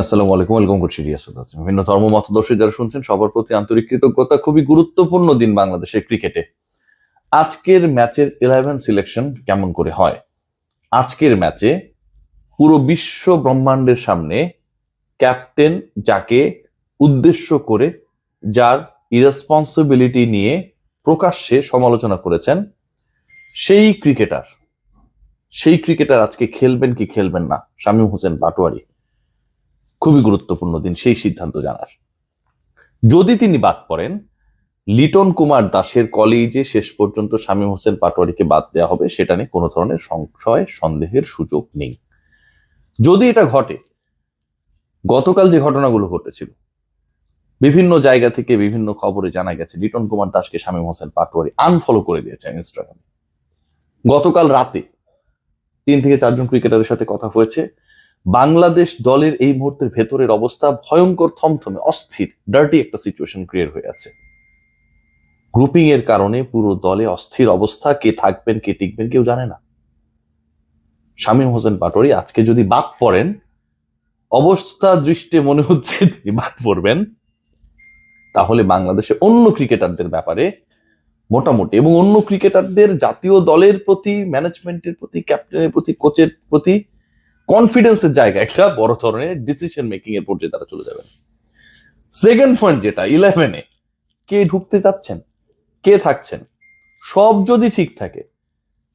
আসসালামু আলাইকুম, ওয়েলকাম করছি রিয়াসাদ আসিম বিভিন্ন ধর্ম মতদর্শী যারা শুনছেন, সবার প্রতি আন্তরিক কৃতজ্ঞতা। খুবই গুরুত্বপূর্ণ দিন বাংলাদেশের ক্রিকেটে। আজকের ম্যাচের ইলেভেন সিলেকশন কেমন করে হয়? আজকের ম্যাচে পুরো বিশ্ব ব্রহ্মাণ্ডের সামনে ক্যাপ্টেন যাকে উদ্দেশ্য করে যার ইরেসপন্সিবিলিটি নিয়ে প্রকাশ্যে সমালোচনা করেছেন, সেই ক্রিকেটার সেই ক্রিকেটার আজকে খেলবেন কি খেলবেন না, শামীম হোসেন পাটোয়ারি খুবই গুরুত্বপূর্ণ দিন, সেই সিদ্ধান্ত জানার। যদি তিনি বাদ পড়েন, লিটন কুমার দাসের কলেজে শেষ পর্যন্ত শামীম হোসেন পাটোয়ারিকে বাদ দেওয়া হবে, সেটা নিয়ে কোনো ধরনের সংশয়, সন্দেহের সুযোগ নেই। যদি এটা ঘটে, গতকাল যে ঘটনাগুলো ঘটেছিল, বিভিন্ন জায়গা থেকে বিভিন্ন খবরে জানা গেছে, লিটন কুমার দাসকে শামীম হোসেন পাটোয়ারি আনফলো করে দিয়েছে ইনস্টাগ্রামে গতকাল রাতে তিন থেকে চারজন ক্রিকেটারের সাথে কথা হয়েছে। বাংলাদেশ দলের এই মুহূর্তের ভেতরের অবস্থা ভয়ঙ্কর থমথমে, অস্থির ডার্টি একটা সিচুয়েশন ক্রিয়েট হয়ে আছে। গ্রুপিং এর কারণে পুরো দলে অস্থির অবস্থা, কে থাকবেন, কে টিকবেন কেউ জানে না। শামীম হোসেন পাটোয়ারি আজকে যদি বাদ পড়েন, অবস্থা দৃষ্টে মনে হচ্ছে তিনি বাদ পড়বেন। তাহলে বাংলাদেশে অন্য ক্রিকেটারদের ব্যাপারে মোটামুটি এবং অন্য ক্রিকেটারদের জাতীয় দলের প্রতি ম্যানেজমেন্টের প্রতি ক্যাপ্টেনের প্রতি কোচের প্রতি কনফিডেন্সের জায়গা, একটা বড় ধরনের ডিসিশন মেকিং এর পর্যায়ে তারা চলে যাবেন। সেকেন্ড পয়েন্ট যেটা ইলেভেনে কে ঢুকতে যাচ্ছেন কে থাকছেন? সব যদি ঠিক থাকে,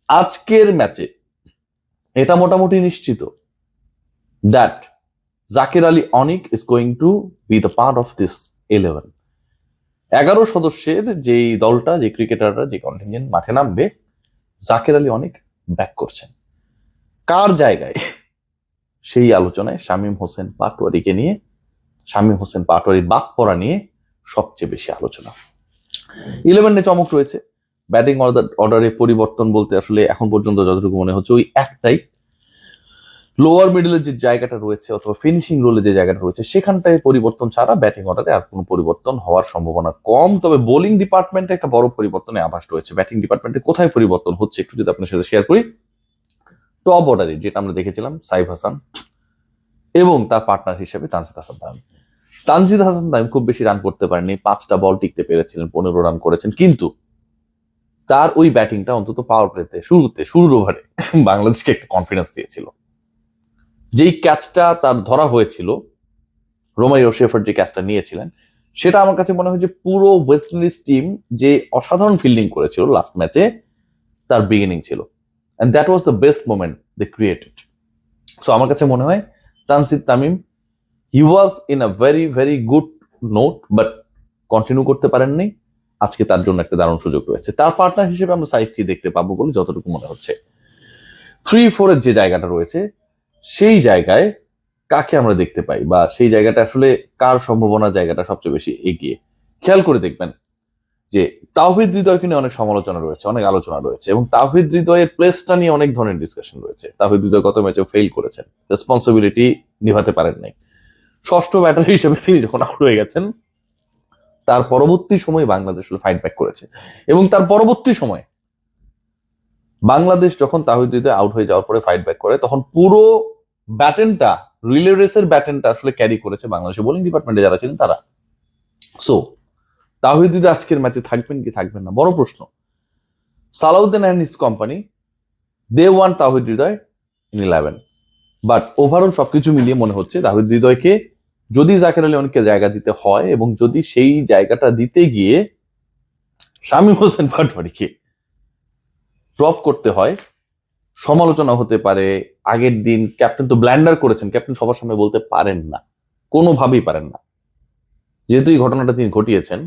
আজকের ম্যাচে এটা মোটামুটি নিশ্চিত that Zakir Ali Anik is going to be the part of this eleven এগারো সদস্যের যেই দলটা, যে ক্রিকেটাররা যে কন্টিনজেন্ট মাঠে নামবে, জাকির আলী অনেক ব্যাক করছেন। কার জায়গায়? সেই আলোচনায় শামীম হোসেন পাটোয়ারিকে নিয়ে, শামীম হোসেন পাটোয়ারির বাদ পড়া নিয়ে সবচেয়ে বেশি আলোচনা। ইলেভেনে চমক রয়েছে। ব্যাটিং অর্ডার অর্ডারে পরিবর্তন বলতে আসলে এখন পর্যন্ত যতটুকু মনে হচ্ছে, ওই একটাই। লোয়ার মিডলের যে জায়গাটা রয়েছে অথবা ফিনিশিং রোলে যে জায়গাটা রয়েছে, সেখানটায় পরিবর্তন ছাড়া ব্যাটিং অর্ডারে আর কোনো পরিবর্তন হওয়ার সম্ভাবনা কম। তবে বোলিং ডিপার্টমেন্টে একটা বড় পরিবর্তনের আভাস রয়েছে। ব্যাটিং ডিপার্টমেন্টে কোথায় পরিবর্তন হচ্ছে একটু যদি আপনার সাথে শেয়ার করি। টপ অর্ডারে যেটা আমরা দেখেছিলাম সাইফ হাসান এবং তার পার্টনার হিসেবে তানজিদ হাসান তামিম তানজিদ হাসান তামিম খুব বেশি রান করতে পারেননি পাঁচটা বল টিকতে পেরেছিলেন, পনেরো রান করেছেন। কিন্তু তার ওই ব্যাটিংটা অন্তত পাওয়ার প্লেতে শুরুতে, শুরুর ওভারে বাংলাদেশকে একটা কনফিডেন্স দিয়েছিল। যেই ক্যাচটা তার ধরা হয়েছিল, রোমারিও শেফার যে ক্যাচটা নিয়েছিলেন, সেটা আমার কাছে মনে হয় যে পুরো ওয়েস্ট ইন্ডিজ টিম যে অসাধারণ ফিল্ডিং করেছিল লাস্ট ম্যাচে তার বিগিনিং ছিল। And that was the best moment they created so আমার কাছে মনে হয় Tanzid Tamim he was in a very very good note but continue করতে পারেননি। আজকে তার জন্য একটা দারুণ সুযোগ রয়েছে। তার পার্টনার হিসেবে আমরা সাইফকে দেখতে পাবো বলে যতটুকু মনে হচ্ছে। থ্রি ফোরের যে জায়গাটা রয়েছে, সেই জায়গায় কাকে আমরা দেখতে পাই? বা সেই জায়গাটা আসলে কার সম্ভাবনা জায়গাটা সবচেয়ে বেশি এগিয়ে? খেয়াল করে দেখবেন যে তাওহিদ হৃদয়কে নিয়ে অনেক সমালোচনা রয়েছে, অনেক আলোচনা রয়েছে এবং তাওহিদ হৃদয়ের প্লেসটা নিয়ে অনেক ধরনের ডিসকাশন রয়েছে। তাওহিদ হৃদয় গত ম্যাচে ফেল করেছেন? রেসপন্সিবিলিটি নিভাতে পারেন নাই। ষষ্ঠ ব্যাটার হিসেবে তিনি যখন আউট হয়ে গেছেন, তার পরবর্তী সময় বাংলাদেশ ফাইট ব্যাক করেছে। এবং তার পরবর্তী সময় বাংলাদেশ যখন তাহিদ হৃদয় আউট হয়ে যাওয়ার পরে ফাইট ব্যাক করে, তখন পুরো ব্যাটেনটা রিলে রেসের ব্যাটেনটা আসলে ক্যারি করেছে বাংলাদেশের বোলিং ডিপার্টমেন্টে যারা ছিলেন তারা। সো তাহিদ হৃদয় আজকের ম্যাচে থাকবেন কি থাকবেন না? বড় প্রশ্ন। Salauddin and his company they want Towhid Hridoy in eleven but overall সবকিছু মিলিয়ে মনে হচ্ছে তাহিদ হৃদয়কে যদি জাকের আলী অনেককে জায়গা দিতে হয় এবং যদি সেই জায়গাটা দিতে গিয়ে শামীম হোসেন পাটোয়ারিকে ড্রপ করতে হয়, সমালোচনা হতে পারে, আগের দিন ক্যাপ্টেন তো ব্ল্যান্ডার করেছেন ক্যাপ্টেন সবার সামনে বলতে পারেন না, কোনোভাবেই পারেন না। যেহেতু এই ঘটনাটা তিনি ঘটিয়েছেন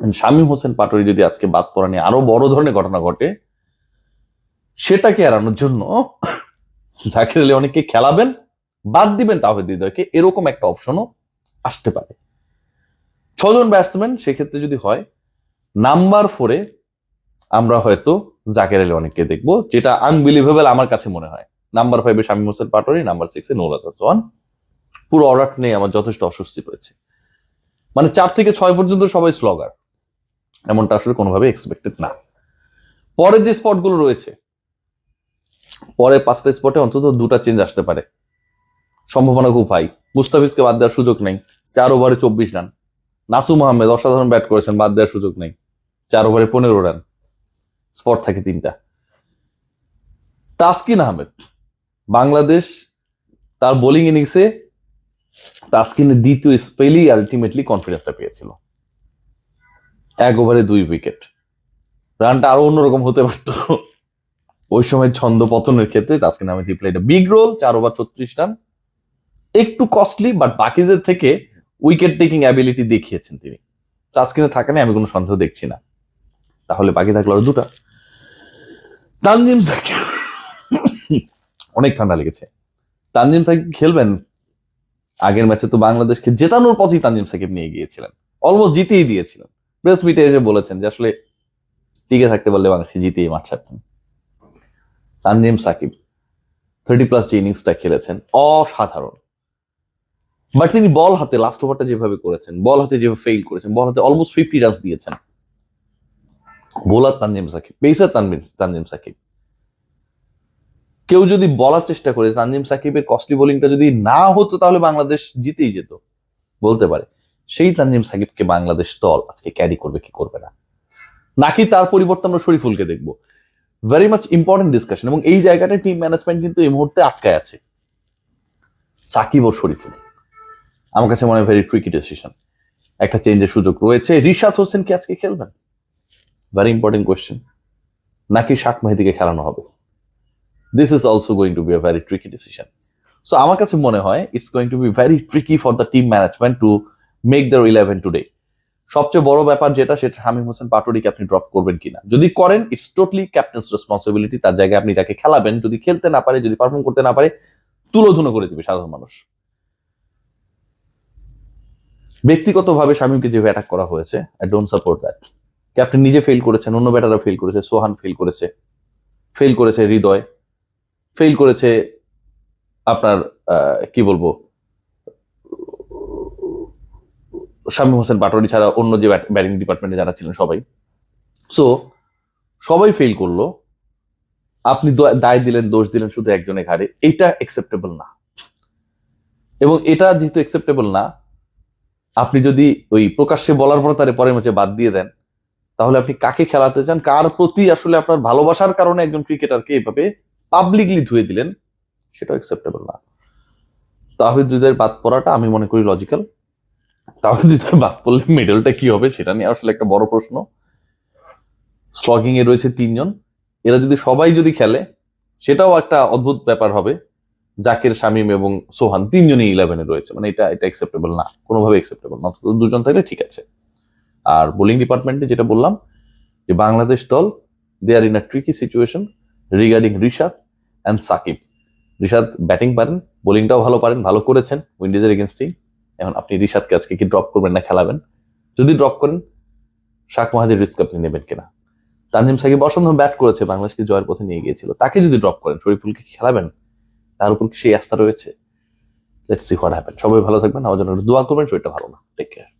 শামীম হোসেন পাটোয়ারি যদি আজকে বাদ পড়া নিয়ে আরও বড় ধরনের ঘটনা ঘটে, সেটাকে এড়ানোর জন্য জাকির আলী অনেককে খেলাবেন, বাদ দিবেন তাহিদ হৃদয়কে, এরকম একটা অপশনও আসতে পারে। ছজন ব্যাটসম্যান সেক্ষেত্রে যদি হয় নাম্বার ফোরে আমরা হয়তো জাকের আলী অনেককে দেখব, যেটা আনবিলিভেবল আমার কাছে মনে হয়। নাম্বার ফাইভে শামীম হোসেন পাটোয়ারি নাম্বার সিক্সে নৌর হাসান চৌহান পুরো অর্ডার নিয়ে আমার যথেষ্ট অস্বস্তি রয়েছে। মানে চার থেকে ছয় পর্যন্ত সবাই স্লগার এমনটা আসলে কোনোভাবে এক্সপেক্টেড না। পরের যে স্পটগুলো রয়েছে, পরের পাঁচটা স্পটে অন্তত দুটা চেঞ্জ আসতে পারে। সম্ভাবনা খুব হাই মুস্তাফিজকে বাদ দেওয়ার সুযোগ নেই। চার ওভারে চব্বিশ রান নাসুম আহমেদ অসাধারণ ব্যাট করেছেন, বাদ দেওয়ার সুযোগ নেই। চার ওভারে পনেরো রান স্পট থাকে তিনটা। তাসকিন আহমেদ, বাংলাদেশ তার বোলিং ইনিংসে তাসকিনের দ্বিতীয় স্পেলেই আলটিমেটলি কনফিডেন্সটা পেয়েছিল। এক ওভারে দুই উইকেট। রানটা আরও অন্যরকম হতে পারতো। ওই সময় ছন্দ পতনের ক্ষেত্রে Taskin Ahmed played big role চার ওভার ছত্রিশ রান। একটু কস্টলি বাট বাকিদের থেকে উইকেট টেকিং অ্যাবিলিটি দেখিয়েছেন তিনি। তাসকিনে থাকে না আমি কোনো সন্দেহ দেখছি না। তাহলে বাকি থাকল আরও দুটা। তানজিম সাকিব। অনেক ঠান্ডা লেগেছে। তানজিম সাকিব খেলবেন? আগের ম্যাচে তো বাংলাদেশকে জেতানোর পথেই তানজিম সাকিব নিয়ে গিয়েছিলেন। অলমোস্ট জিতেই দিয়েছিলেন। প্রেস মিটে এসে বলেছেন যে আসলে টিকে থাকতে পারলে বাংলাদেশ জিতেই মাঠ ছাড়তেন তানজিম সাকিব থার্টি প্লাস যে ইনিংসটা খেলেছেন, অসাধারণ। বাট তিনি বল হাতে লাস্ট ওভারটা যেভাবে করেছেন বল হাতে যেভাবে ফেইল করেছেন বল হাতে অলমোস্ট ফিফটি রানস দিয়েছেন। Bowler Tanzim Sakib pacer Tanzim Tanzim Sakib. কেউ যদি বলার চেষ্টা করে তানজিম সাকিবের কস্টলি বোলিংটা যদি না হতো তাহলে বাংলাদেশ জিতেই যেত, বলতে পারে। সেই তানজিম সাকিবকে বাংলাদেশ দল আজকে ক্যারি করবে, কি করবে না? নাকি তার পরিবর্তে আমরা শরীফুলকে দেখব? ভেরি মাচ ইম্পর্টেন্ট ডিসকাশন এবং এই জায়গাটায় টিম ম্যানেজমেন্ট কিন্তু এই মুহূর্তে আটকায় আছে। সাকিব ও শরীফুল। আমার কাছে মনে হয় ভেরি ট্রিকি ডিসিশন একটা চেঞ্জের সুযোগ রয়েছে। রিশাদ হোসেন কি আজকে খেলবেন? ভেরি ইম্পর্টেন্ট কোয়েশ্চেন নাকি শাক মেহেদিকে খেলানো হবে? This is also going to be a very tricky decision so আমার কাছে মনে হয় it's going to be very tricky for the team management to make the eleven today সবচেয়ে বড় ব্যাপার যেটা, সেটা হামিম হোসেন পাটোরিকে আপনি ড্রপ করবেন কিনা। যদি করেন ইটস টোটালি ক্যাপ্টেন্স রেসপন্সিবিলিটি তার জায়গায় আপনি তাকে খেলাবেন। যদি খেলতে না পারে, যদি পারফর্ম করতে না পারে, তুলোধুনো করে দিবে সাধারণ মানুষ। ব্যক্তিগতভাবে শামীমকে যেভাবে অ্যাটাক করা হয়েছে I don't support that captain নিজে ফেল করেছেন, অন্য ব্যাটাররা ফেল করেছে, সোহান ফেল করেছে। ফেল করেছে হৃদয়। ফেল করেছে আপনার কি বলব? শামীম হোসেন পাটোয়ারি ছাড়া অন্য যে ব্যাটিং ডিপার্টমেন্টে যারা ছিলেন সবাই। সো সবাই ফেল করল। আপনি দায় দিলেন, দোষ দিলেন শুধু একজনের ঘাড়ে। এটা একসেপ্টেবল না। এবং এটা যেহেতু একসেপ্টেবল না, আপনি যদি ওই প্রকাশ্যে বলার পর তারে পরের ম্যাচে বাদ দিয়ে দেন, তাহলে আপনি কাকে খেলাতে চান? কার প্রতি আসলে আপনার ভালোবাসার কারণে একজন ক্রিকেটারকে এভাবে পাবলিকলি ধুয়ে দিলেন, সেটাও একসেপ্টেবল না। তাহিদ হৃদয়ের বাদ পড়াটা আমি মনে করি লজিক্যাল তাহিদ হৃদয় বাদ পড়লে মেডেলটা কি হবে সেটা নিয়ে আসলে একটা বড় প্রশ্ন। স্লগিং এ রয়েছে তিনজন। এরা যদি সবাই যদি খেলে, সেটাও একটা অদ্ভুত ব্যাপার হবে। জাকের, শামীম এবং সোহান তিনজনই ইলেভেনে রয়েছে। মানে এটা এটা একসেপ্টেবল না। কোনোভাবে একসেপ্টেবল না। দুজন থাকলে ঠিক আছে। আর বোলিং ডিপার্টমেন্টে যেটা বললাম, যে বাংলাদেশ দল they are in a tricky situation regarding Rishad and Sakib Rishad batting পারেন বোলিংটাও ভালো পারেন, ভালো করেছেন উইন্ডিজের এগেনস্টেই এখন আপনি রিশাদকে আজকে কি ড্রপ করবেন না খেলাবেন? যদি ড্রপ করেন, শাক মাহাদির রিস্ক আপনি নেবেন কিনা? তানজিম সাকিব অসম্ভব ব্যাট করেছে, বাংলাদেশকে জয়ের পথে নিয়ে গিয়েছিল। তাকে যদি ড্রপ করেন, শরীফুলকে খেলাবেন? তার উপর কি সেই আস্থা রয়েছে? লেটস হোয়াট হ্যাপেন সবাই ভালো থাকবেন, আমার জন্য দোয়া করবেন, শরীরটা ভালো না। Take care